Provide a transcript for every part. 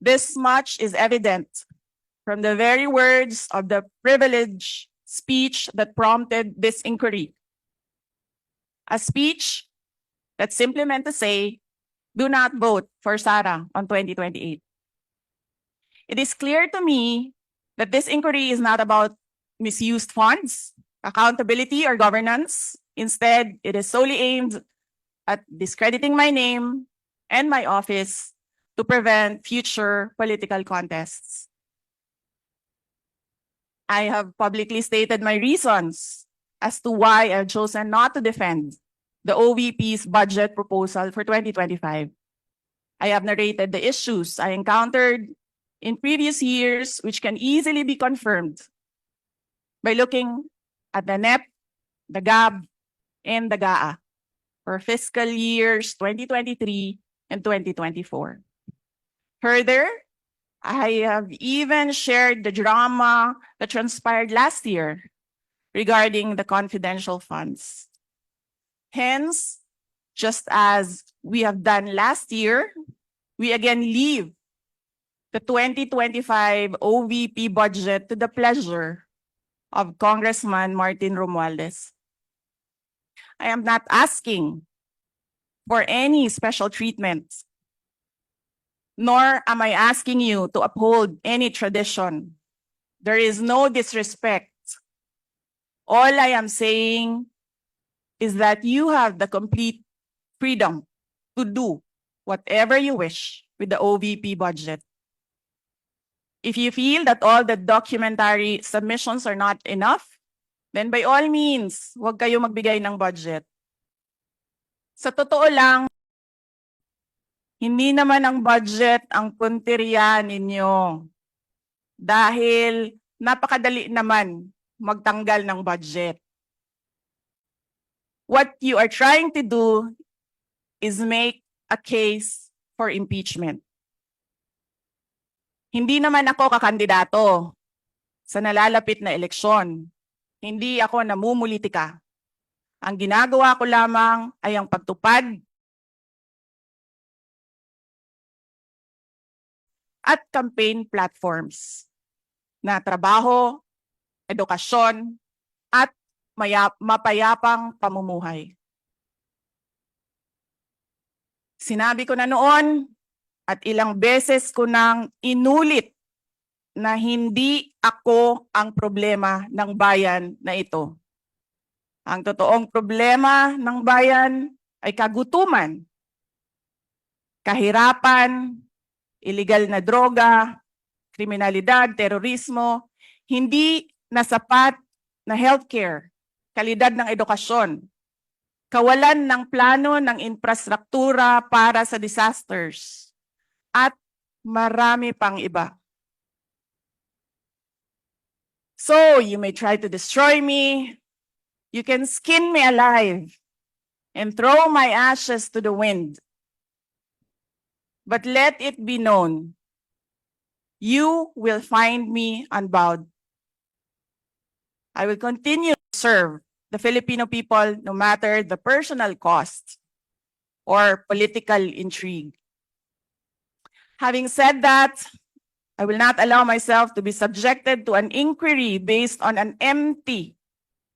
This much is evident from the very words of the privileged speech that prompted this inquiry. A speech that simply meant to say, do not vote for Sara on 2028. It is clear to me that this inquiry is not about misused funds, accountability, or governance. Instead, it is solely aimed at discrediting my name and my office to prevent future political contests. I have publicly stated my reasons as to why I've chosen not to defend the OVP's budget proposal for 2025. I have narrated the issues I encountered in previous years, which can easily be confirmed by looking at the NEP, the GAB, and the GAA for fiscal years 2023 and 2024. Further, I have even shared the drama that transpired last year regarding the confidential funds. Hence, just as we have done last year, we again leave the 2025 OVP budget to the pleasure of Congressman Martin Romualdez. I am not asking for any special treatment, nor am I asking you to uphold any tradition. There is no disrespect. All I am saying is that you have the complete freedom to do whatever you wish with the OVP budget. If you feel that all the documentary submissions are not enough, then by all means, huwag kayo magbigay ng budget. Sa totoo lang, hindi naman ang budget ang punteriya ninyo. Dahil napakadali naman magtanggal ng budget. What you are trying to do is make a case for impeachment. Hindi naman ako kakandidato sa nalalapit na eleksyon. Hindi ako namumulitika. Ang ginagawa ko lamang ay ang pagtupad at campaign platforms na trabaho, edukasyon, at maya- mapayapang pamumuhay. Sinabi ko na noon at ilang beses ko nang inulit na hindi ako ang problema ng bayan na ito. Ang totoong problema ng bayan ay kagutuman, kahirapan, illegal na droga, kriminalidad, terorismo, hindi na sapat na healthcare, kalidad ng edukasyon, kawalan ng plano ng infrastruktura para sa disasters, at marami pang iba. So you may try to destroy me, you can skin me alive and throw my ashes to the wind. But let it be known, you will find me unbowed. I will continue to serve the Filipino people no matter the personal cost or political intrigue. Having said that, I will not allow myself to be subjected to an inquiry based on an empty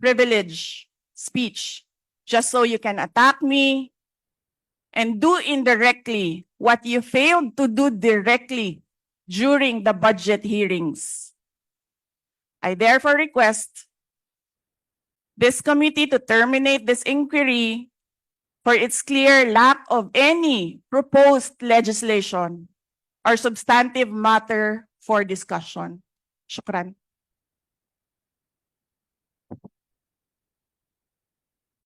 privilege speech just so you can attack me and do indirectly what you failed to do directly during the budget hearings. I therefore request this committee to terminate this inquiry for its clear lack of any proposed legislation or substantive matter for discussion. Shukran.